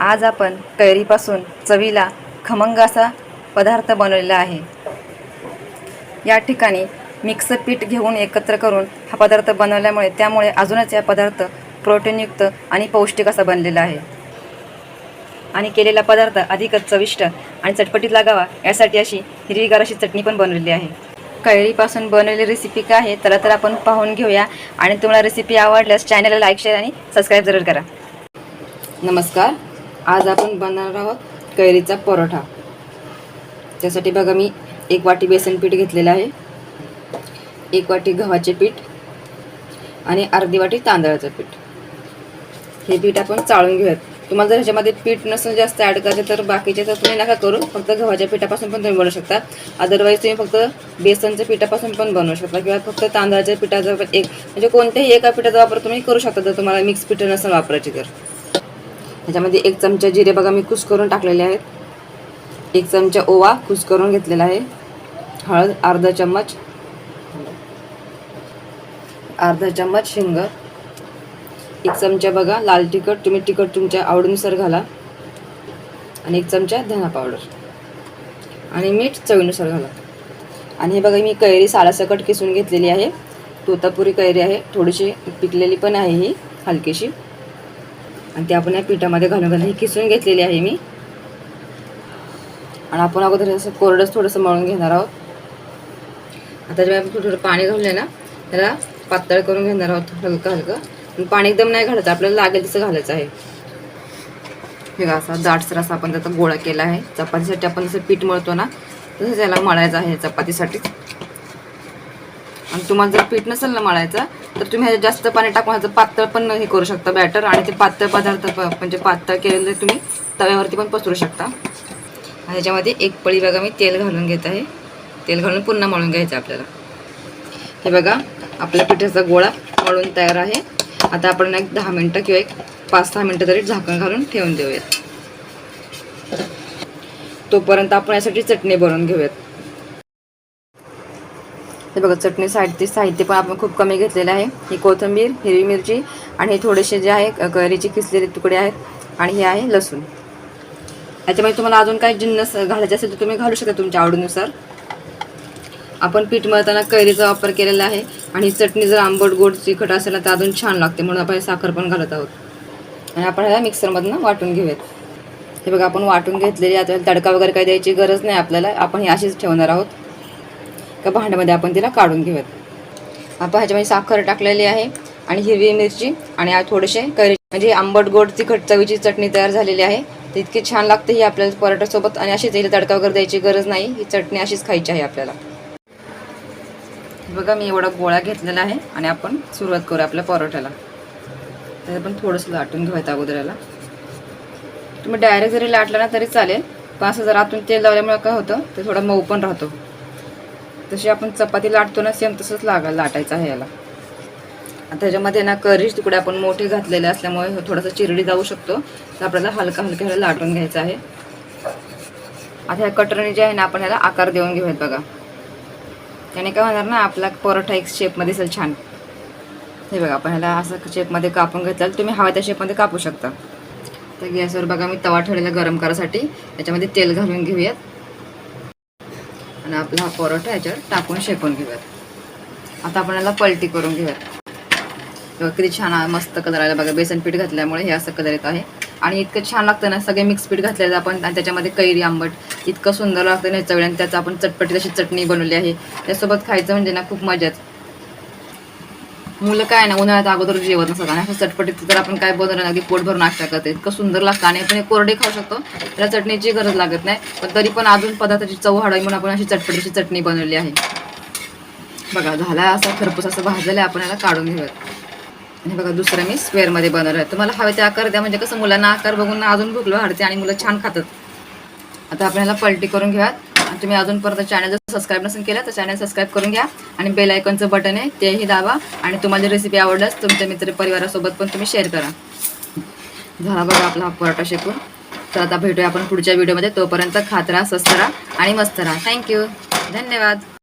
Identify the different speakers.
Speaker 1: आज आपण कैरीपासून चवीला खमंग असा पदार्थ बनवलेला आहे. या ठिकाणी मिक्स पीठ घेऊन एकत्र करून हा पदार्थ बनवल्यामुळे त्यामुळे अजूनच हा पदार्थ प्रोटीनयुक्त आणि पौष्टिक असा बनलेला आहे. आणि केलेला पदार्थ अधिकच चविष्ट आणि चटपटीत लागावा यासाठी अशी हिरवीगार अशी चटणी पण बनवलेली आहे. कैरीपासून बनवलेली रेसिपी काय आहे त्याला तर आपण पाहून घेऊया आणि तुम्हाला रेसिपी आवडल्यास चॅनलला लाईक शेअर आणि सबस्क्राईब जरूर करा. नमस्कार. आज आपण बनवणार आहोत कैरीचा परोठा. त्यासाठी बघा मी एक वाटी बेसन पीठ घेतलेलं आहे. एक वाटी गव्हाचे पीठ आणि अर्धी वाटी तांदळाचं पीठ. हे पीठ आपण चाळून घेऊयात. तुम्हाला जर ह्याच्यामध्ये पीठ नसेल जास्त ॲड करायचं तर बाकीचे तर तुम्ही नका करू. फक्त गव्हाच्या पिठापासून पण तुम्ही बनवू शकता. अदरवाईज तुम्ही फक्त बेसनच्या पिठापासून पण बनवू शकता किंवा फक्त तांदळाच्या पिठाचा एक म्हणजे कोणत्याही एका पिठाचा वापर तुम्ही करू शकता जर तुम्हाला मिक्स पिठं नसेल वापरायची तर. ह्याच्यामध्ये एक चमचा जिरे बघा मी कुस करून टाकलेले आहेत. एक चमचा ओवा कुस करून घेतलेला आहे. हळद अर्धा चम्मच. अर्धा चम्मच शेंग एक चमचा बघा लाल तिखट. तुम्ही तिखट तुमच्या आवडीनुसार घाला. आणि एक चमचा धना पावडर आणि मीठ चवीनुसार घाला. आणि हे बघा मी कैरी सालासकट किसून घेतलेली आहे. तोतापुरी कैरी आहे. थोडीशी पिकलेली पण आहे ही हलकीशी. आणि ते आपण या पिठामध्ये घालून घालून ही किसून घेतलेली आहे मी. आणि आपण अगोदर असं कोरडंच थोडंसं मळून घेणार आहोत. आता जेव्हा आपण थोडं थोडं पाणी घाललं ना त्याला पातळ करून घेणार आहोत हलकं हलकं. पण पाणी एकदम नाही घालायचं आपल्याला लागेल तसं घालायचं आहे. हे असा दाटसर असा आपण त्याचा गोळा केला आहे. चपातीसाठी आपण जसं पीठ मळतो ना तसं त्याला मळायचं आहे चपातीसाठी. आणि तुम्हाला जर पीठ नसेल ना मळायचं तर तुम्ही ह्याच्यात जास्त पाणी टाकून ह्याचं पातळ पण हे करू शकता बॅटर आणि ते पातळ पदार्थ म्हणजे पातळ केलेले तुम्ही तव्यावरती पण पसरू शकता. ह्याच्यामध्ये एक पळी बघा मी तेल घालून घेत आहे. तेल घालून पुन्हा मळून घ्यायचं आपल्याला. हे बघा आपल्या पिठाचा गोळा मळून तयार आहे. आता आपण एक दहा मिनटं किंवा एक पाच सहा मिनटं तरी झाकण घालून ठेवून देऊयात. तोपर्यंत आपण यासाठी चटणी बनवून घेऊयात. हे बघा चटणी साहित्य साहित्य पण आपण खूप कमी घेतलेलं आहे. ही कोथिंबीर हिरवी मिरची आणि हे थोडेसे जे आहे कैरीचे किसलेले तुकडे आहेत आणि हे आहे लसूण. याच्यामध्ये तुम्हाला अजून काही जिन्नस घालायचे असेल तर तुम्ही घालू शकता तुमच्या आवडीनुसार. आपण पीठ मळताना कैरीचा वापर केलेला आहे आणि चटणी जर आंबट गोड तिखट असेल ना तर अजून छान लागते म्हणून आपण साखर पण घालत आहोत. आणि आपण ह्याला मिक्सरमधनं वाटून घेऊयात. हे बघा आपण वाटून घेतलेली आता तडका वगैरे काही द्यायची गरज नाही आपल्याला. आपण ही अशीच ठेवणार आहोत. त्या भांड्यामध्ये आपण तिला काढून घेऊयात. आपण ह्याच्यामध्ये साखर टाकलेली आहे आणि हिरवी मिरची आणि थोडेसे करी म्हणजे आंबट गोड तिखट चवीची चटणी तयार झालेली आहे. ती इतकी छान लागते ही आपल्याला पराठ्यासोबत आणि अशीच हिला तडका वगैरे द्यायची गरज नाही. ही चटणी अशीच खायची आहे आपल्याला. बघा मी एवढा गोळा घेतलेला आहे आणि आपण सुरुवात करू आपल्या परोठ्याला. तर आपण थोडंसं लाटून घेऊयात अगोदर याला. तुम्ही डायरेक्ट जरी लाटला ना तरी चालेल. पण असं जर आतून तेल लावल्यामुळे काय होतं? ते थोडा मऊ पण राहतो. तशी आपण चपाती लाटतो ना सेम तसंच लागा लाटायचं आहे याला. आता त्याच्यामध्ये ना करीच तुकडे आपण मोठे घातलेले असल्यामुळे थोडासा थोडंसं चिरडी जाऊ शकतो. तर आपल्याला हलका हलका ह्याला लाटून घ्यायचं आहे. आता ह्या कटरने जे आहे ना आपण ह्याला आकार देऊन घेऊयात बघा. त्याने काय होणार ना आपला परोठा एक शेपमध्ये दिसेल छान. हे बघा आपण ह्याला असं शेपमध्ये कापून घेतलं तुम्ही हव्या त्या शेपमध्ये कापू शकता. तर गॅसवर बघा मी तवा ठेवलेला गरम करायसाठी त्याच्यामध्ये तेल घालून घेऊयात. आणि आपला हा परोठा याच्यावर टाकून शेकून घेऊयात. आता आपण याला पलटी करून घेऊयात. किंवा किती छान मस्त कलर आला. बघा बेसन पीठ घातल्यामुळे हे असं कलर येत आहे. आणि इतकं छान लागतं ना सगळे मिक्स पीठ घातलेलं आपण आणि त्याच्यामध्ये कैरी आंबट इतकं सुंदर लागतं ना चवळी आणि त्याचं आपण चटपटी अशी चटणी बनवली आहे. त्यासोबत खायचं म्हणजे ना खूप मजाच. मुलं काय ना उन्हाळ्यात अगोदर जेवत नसतात आणि असं चटपटीत तर आपण काय बनवलं ना अगदी पोट भरून नाश्ता करते. इतकं सुंदर लागतं आणि आपण हे कोरडे खाऊ शकतो. त्याला चटणीची गरज लागत नाही. पण तरी पण अजून पदार्थाची चव वाढावी म्हणून आपण अशी चटपटीची चटणी बनवली आहे. बघा झाला असा खरपूस असं भाजलं आहे आपण याला काढून घेऊयात. आणि बघा दुसरं मी स्क्वेअरमध्ये बनवलं आहे. तुम्हाला हवे ते आकार द्या. म्हणजे कसं मुलांना आकार बघून अजून भुकलो वाढते आणि मुलं छान खातात. आता आपण याला पलटी करून घेऊयात. आणि तुम्ही अजून परत चॅनल जर सबस्क्राईब नसेल केलं तर चॅनल सबस्क्राईब करून घ्या. आणि बेल आयकॉनचं बटन आहे तेही दाबा. आणि तुम्हाला रेसिपी आवडल्यास तुमच्या मित्र परिवारासोबत पण तुम्ही शेअर करा. झाला बघा आपला हा शेकून. तर आता भेटूया आपण पुढच्या व्हिडिओमध्ये तोपर्यंत खात राहा स्वस्त राहा आणि मस्त राहा. थँक्यू धन्यवाद.